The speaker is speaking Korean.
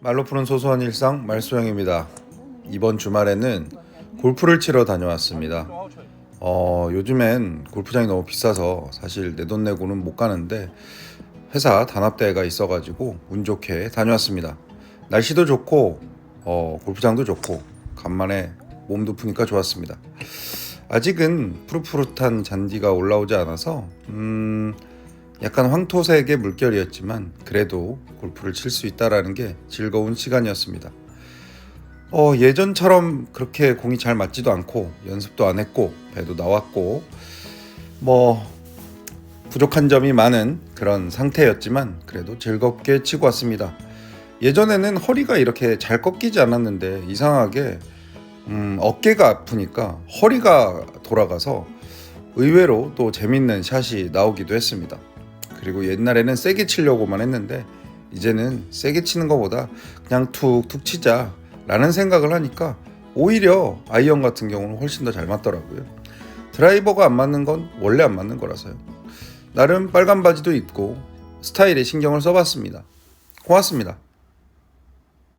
말로 푸는 소소한 일상 말소영입니다. 이번 주말에는 골프를 치러 다녀왔습니다. 어, 요즘엔 골프장이 너무 비싸서 사실 내 돈 내고는 못 가는데 회사 단합대회가 있어가지고 운 좋게 다녀왔습니다. 날씨도 좋고 어, 골프장도 좋고 간만에 몸도 푸니까 좋았습니다. 아직은 푸릇푸릇한 잔디가 올라오지 않아서 음, 약간 황토색의 물결이었지만 그래도 골프를 칠 수 있다라는 게 즐거운 시간이었습니다. 어, 예전처럼 그렇게 공이 잘 맞지도 않고 연습도 안 했고 배도 나왔고 뭐 부족한 점이 많은 그런 상태였지만 그래도 즐겁게 치고 왔습니다. 예전에는 허리가 이렇게 잘 꺾이지 않았는데 이상하게 음, 어깨가 아프니까 허리가 돌아가서 의외로 또 재밌는 샷이 나오기도 했습니다. 그리고 옛날에는 세게 치려고만 했는데 이제는 세게 치는 것보다 그냥 툭툭 치자라는 생각을 하니까 오히려 아이언 같은 경우는 훨씬 더 잘 맞더라고요. 드라이버가 안 맞는 건 원래 안 맞는 거라서요. 나름 빨간 바지도 입고 스타일에 신경을 써봤습니다. 고맙습니다.